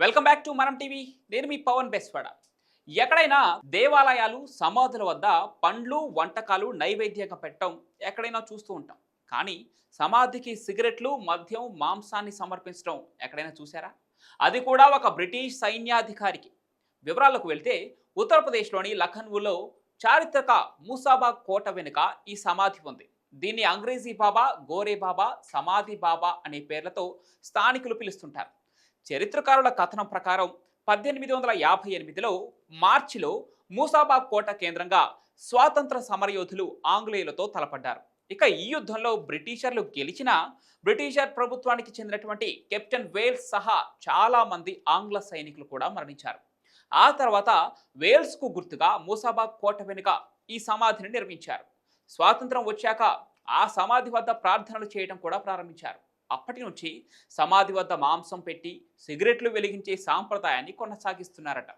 Welcome back to మనం TV నేను మీ పవన్ బెస్వాడ. ఎక్కడైనా దేవాలయాలు సమాధుల వద్ద పండ్లు వంటకాలు నైవేద్యంగా పెట్టడం ఎక్కడైనా చూస్తూ ఉంటాం. కానీ సమాధికి సిగరెట్లు మద్యం మాంసాన్ని సమర్పించడం ఎక్కడైనా చూసారా అది కూడా ఒక బ్రిటిష్ సైన్యాధికారికి. వివరాలకు వెళ్తే ఉత్తరప్రదేశ్లోని లఖన్వులో చారిత్రక మూసాబాగ్ కోట వెనుక ఈ సమాధి ఉంది. దీన్ని అంగ్రేజీ బాబా గోరే బాబా సమాధి బాబా అనే పేర్లతో స్థానికులు పిలుస్తుంటారు. చరిత్రకారుల కథనం ప్రకారం పద్దెనిమిది వందల యాభై ఎనిమిదిలో మార్చిలో మూసాబాగ్ కోట కేంద్రంగా స్వాతంత్ర సమరయోధులు ఆంగ్లేయులతో తలపడ్డారు. ఇక ఈ యుద్ధంలో బ్రిటిషర్లు గెలిచినా బ్రిటిషర్ ప్రభుత్వానికి చెందినటువంటి కెప్టెన్ వేల్స్ సహా చాలా మంది ఆంగ్ల సైనికులు కూడా మరణించారు. ఆ తర్వాత వేల్స్కు గుర్తుగా మూసాబాగ్ కోట వెనుక ఈ సమాధిని నిర్మించారు. స్వాతంత్రం వచ్చాక ఆ సమాధి వద్ద ప్రార్థనలు చేయడం కూడా ప్రారంభించారు. అప్పటి నుంచి సమాధి వద్ద మాంసం పెట్టి సిగరెట్లు వెలిగించే సాంప్రదాయాన్ని కొనసాగిస్తున్నారట.